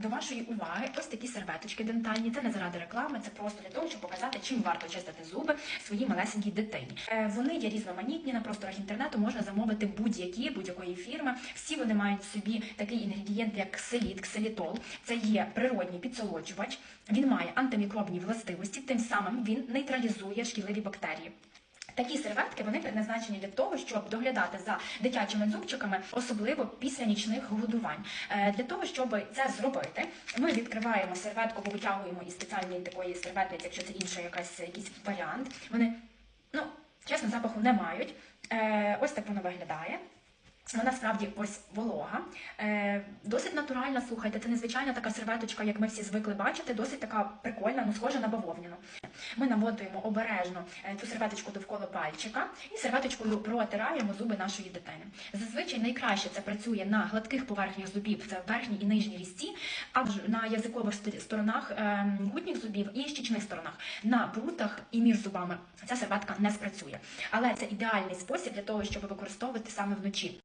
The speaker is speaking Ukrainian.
До вашої уваги ось такі серветочки дентальні. Це не заради реклами, це просто для того, щоб показати, чим варто чистити зуби своїй малесенькій дитині. Е, Вони є різноманітні на просторах інтернету. Можна замовити будь-які будь-якої фірми. Всі вони мають собі такий інгредієнт, як кселіт, кселітол. Це є природній підсолоджувач. Він має антимікробні властивості, тим самим він нейтралізує шкідливі бактерії. Такі серветки вони предназначені для того, щоб доглядати за дитячими зубчиками, особливо після нічних годувань. Е, Для того, щоб це зробити, ми відкриваємо серветку, або витягуємо із спеціальної такої серветниці, якщо це інша якась якийсь варіант. Вони, ну чесно, запаху не мають. Е, Ось так воно виглядає. Вона справді ось волога, е, досить натуральна. Слухайте, це незвичайна така серветочка, як ми всі звикли бачити, досить така прикольна, ну схожа на бавовняну. Ми намотуємо обережно е, цю серветочку довкола пальчика і серветочкою протираємо зуби нашої дитини. Зазвичай найкраще це працює на гладких поверхнях зубів, це верхній і нижній різці, а на язикових сторонах е, гутніх зубів і щічних сторонах. На прутах і між зубами ця серветка не спрацює. Але це ідеальний спосіб для того, щоб використовувати саме вночі.